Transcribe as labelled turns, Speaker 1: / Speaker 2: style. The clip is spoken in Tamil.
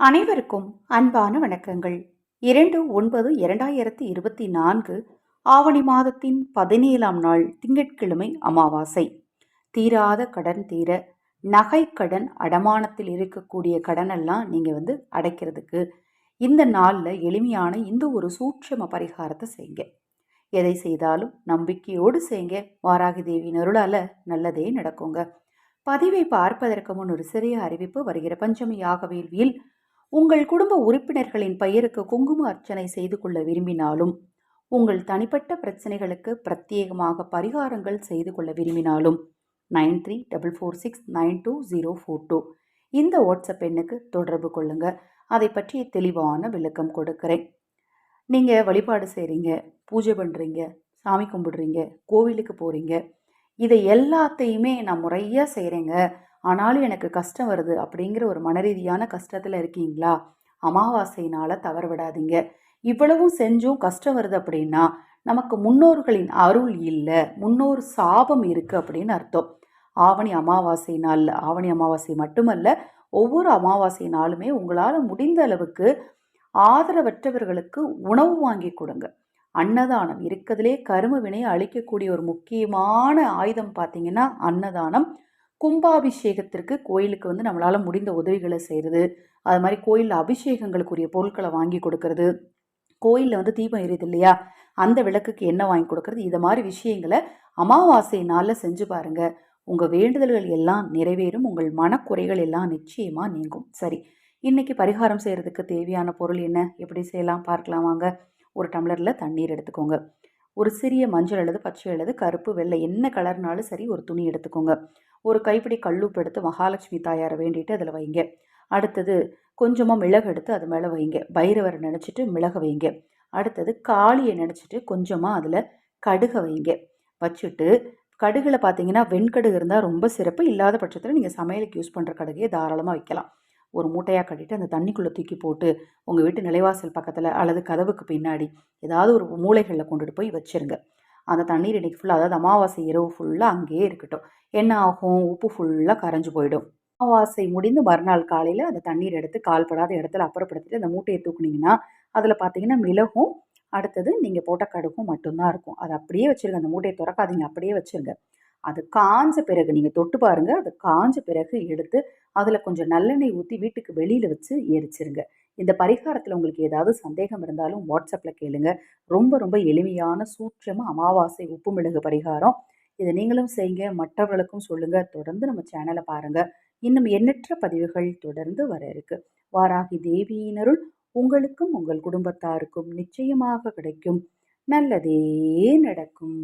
Speaker 1: அனைவருக்கும் அன்பான வணக்கங்கள். இரண்டு ஒன்பது இரண்டாயிரத்தி இருபத்தி நான்கு ஆவணி மாதத்தின் பதினேழாம் நாள் திங்கட்கிழமை அமாவாசை. தீராத கடன் தீர நகை கடன் அடமானத்தில் இருக்கக்கூடிய கடனெல்லாம் நீங்கள் வந்து அடைக்கிறதுக்கு இந்த நாளில் எளிமையான இந்த ஒரு சூட்சம பரிகாரத்தை செய்யுங்க. எதை செய்தாலும் நம்பிக்கையோடு செய்யுங்க. வாராகி தேவியின் அருளால் நல்லதே நடக்குங்க. பதிவை பார்ப்பதற்கு முன் ஒரு சிறிய அறிவிப்பு. வருகிற பஞ்சமி உங்கள் குடும்ப உறுப்பினர்களின் பெயருக்கு குங்கும அர்ச்சனை செய்து கொள்ள விரும்பினாலும் உங்கள் தனிப்பட்ட பிரச்சனைகளுக்கு பிரத்யேகமாக பரிகாரங்கள் செய்து கொள்ள விரும்பினாலும் nine three double four six nine two zero four two இந்த வாட்ஸ்அப் எண்ணுக்கு தொடர்பு கொள்ளுங்கள் அதை பற்றிய தெளிவான விளக்கம் கொடுக்குறேன். நீங்கள் வழிபாடு செய்கிறீங்க பூஜை பண்ணுறீங்க சாமி கும்பிடுறீங்க கோவிலுக்கு போகிறீங்க இதை எல்லாத்தையுமே நான் முறையாக செய்கிறேங்க ஆனாலும் எனக்கு கஷ்டம் வருது அப்படிங்கிற ஒரு மனரீதியான கஷ்டத்தில் இருக்கீங்களா? அமாவாசையினால் தவறு விடாதீங்க. இவ்வளவும் செஞ்சும் கஷ்டம் வருது அப்படின்னா நமக்கு முன்னோர்களின் அருள் இல்லை முன்னோர் சாபம் இருக்குது அப்படின்னு அர்த்தம். ஆவணி அமாவாசை நாளில் ஆவணி அமாவாசை மட்டுமல்ல ஒவ்வொரு அமாவாசை நாளுமே உங்களால் முடிந்த அளவுக்கு ஆதரவற்றவர்களுக்கு உணவு வாங்கி கொடுங்க. அன்னதானம் இருக்கிறதுலே கரும வினை அழிக்கக்கூடிய ஒரு முக்கியமான ஆயுதம் பார்த்தீங்கன்னா அன்னதானம். கும்பாபிஷேகத்திற்கு கோயிலுக்கு வந்து நம்மளால் முடிந்த உதவிகளை செய்கிறது அது மாதிரி கோயிலில் அபிஷேகங்களுக்குரிய பொருட்களை வாங்கி கொடுக்கறது. கோயிலில் வந்து தீபம் எரியுது இல்லையா? அந்த விளக்குக்கு என்ன வாங்கி கொடுக்கறது. இது மாதிரி விஷயங்களை அமாவாசை நாளில் செஞ்சு பாருங்கள் உங்கள் வேண்டுதல்கள் எல்லாம் நிறைவேறும். உங்கள் மனக்குறைகள் எல்லாம் நிச்சயமாக நீங்கும். சரி இன்றைக்கி பரிகாரம் செய்கிறதுக்கு தேவையான பொருள் என்ன? எப்படி செய்யலாம்? பார்க்கலாம் வாங்க. ஒரு டம்ளரில் தண்ணீர் எடுத்துக்கோங்க. ஒரு சிறிய மஞ்சள் அல்லது பச்சை அல்லது கருப்பு வெள்ளை என்ன கலர்னாலும் சரி ஒரு துணி எடுத்துக்கோங்க. ஒரு கைப்பிடி கல்லுப்பு எடுத்து மகாலட்சுமி தாயாரை வேண்டிட்டு அதில் வைங்க. அடுத்தது கொஞ்சமாக மிளகு எடுத்து அது மேலே வைங்க. பைரவரை நினச்சிட்டு மிளகு வைங்க. அடுத்தது காளியை நினச்சிட்டு கொஞ்சமாக அதில் கடுகை வைங்க. வச்சுட்டு கடுகில் பார்த்தீங்கன்னா வெண்கடுகு இருந்தால் ரொம்ப சிறப்பு. இல்லாத பட்சத்தில் நீங்கள் சமையலுக்கு யூஸ் பண்ணுற கடுகையை தாராளமாக வைக்கலாம். ஒரு மூட்டையாக கட்டிட்டு அந்த தண்ணிக்குள்ளே தூக்கி போட்டு உங்கள் வீட்டு நிலைவாசல் பக்கத்தில் அல்லது கதவுக்கு பின்னாடி ஏதாவது ஒரு மூளைகளில் கொண்டுட்டு போய் வச்சுருங்க. அந்த தண்ணீர் இன்றைக்கி ஃபுல்லாக அதாவது அமாவாசை இரவு ஃபுல்லாக அங்கேயே இருக்கட்டும். என்ன ஆகும்? உப்பு ஃபுல்லாக கரைஞ்சு போயிடும். அமாவாசை முடிந்து மறுநாள் காலையில் அந்த தண்ணீர் எடுத்து கால்படாத இடத்துல அப்புறப்படுத்திட்டு அந்த மூட்டையை தூக்குனீங்கன்னா அதில் பார்த்தீங்கன்னா மிளகும் அடுத்தது நீங்கள் போட்ட கடுகும் மட்டும்தான் இருக்கும். அது அப்படியே வச்சுருங்க. அந்த மூட்டையை திறக்காதீங்க. அப்படியே வச்சுருங்க. அது காஞ்ச பிறகு நீங்கள் தொட்டு பாருங்கள் அது காஞ்ச பிறகு எடுத்து அதில் கொஞ்சம் நல்லெண்ணெய் ஊற்றி வீட்டுக்கு வெளியில் வச்சு எரிச்சிருங்க. இந்த பரிகாரத்தில் உங்களுக்கு ஏதாவது சந்தேகம் இருந்தாலும் வாட்ஸ்அப்பில் கேளுங்க. ரொம்ப ரொம்ப எளிமையான சூட்சமாக அமாவாசை உப்பு மிளகு பரிகாரம். இதை நீங்களும் செய்யுங்க மற்றவர்களுக்கும் சொல்லுங்கள் தொடர்ந்து நம்ம சேனலை பாருங்கள் இன்னும் எண்ணற்ற பதிவுகள் தொடர்ந்து வர இருக்கு. வாராகி தேவியினருள் உங்களுக்கும் உங்கள் குடும்பத்தாருக்கும் நிச்சயமாக கிடைக்கும். நல்லதே நடக்கும்.